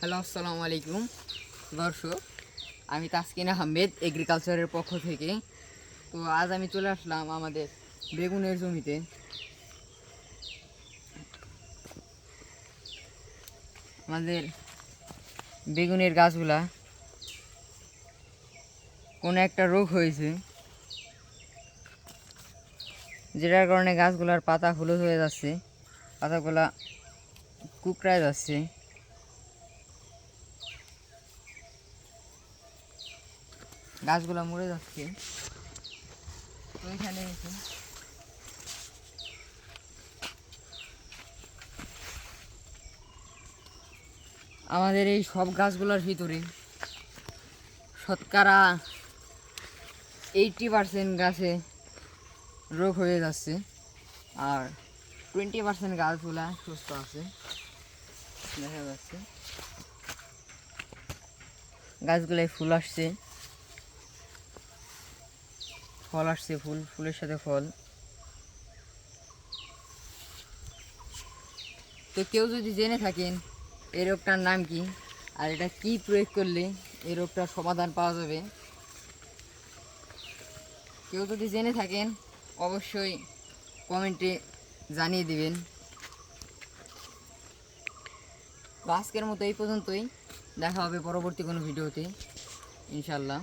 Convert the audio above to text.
Hello, আসসালামু আলাইকুম। দর্শক, আমি তাসকিন আহমেদ এগ্রিকালচারের পক্ষ থেকে। তো আজ আমি চলে আসলাম আমাদের বেগুনের জমিতে। আমাদের বেগুনের গাছগুলা কোনো একটা রোগ হয়েছে, যেটার কারণে গাছগুলার পাতা হলুদ হয়ে যাচ্ছে, পাতাগুলা কুকড়ায় যাচ্ছে। গাছগুলো মরে যাচ্ছে। ওইখানে এসে আমাদের এই সব গাছগুলোর ভিতরে শতকরা এইটটি পার্সেন্ট গাছে রোগ হয়ে যাচ্ছে আর টোয়েন্টি পার্সেন্ট গাছগুলা সুস্থ আছে। দেখা যাচ্ছে। গাছগুলায় ফুল আসছে। ফল আসছে, ফুল, ফুলের সাথে ফল। তো কেউ যদি জেনে থাকেন এই রোগটার নাম কি, আর এটা কি প্রয়োগ করলে এই রোগটার সমাধান পাওয়া যাবে, কেউ যদি জেনে থাকেন অবশ্যই কমেন্টে জানিয়ে দিবেন। আজকের মতো এই পর্যন্তই। দেখা হবে পরবর্তী কোনো ভিডিওতে ইনশাল্লাহ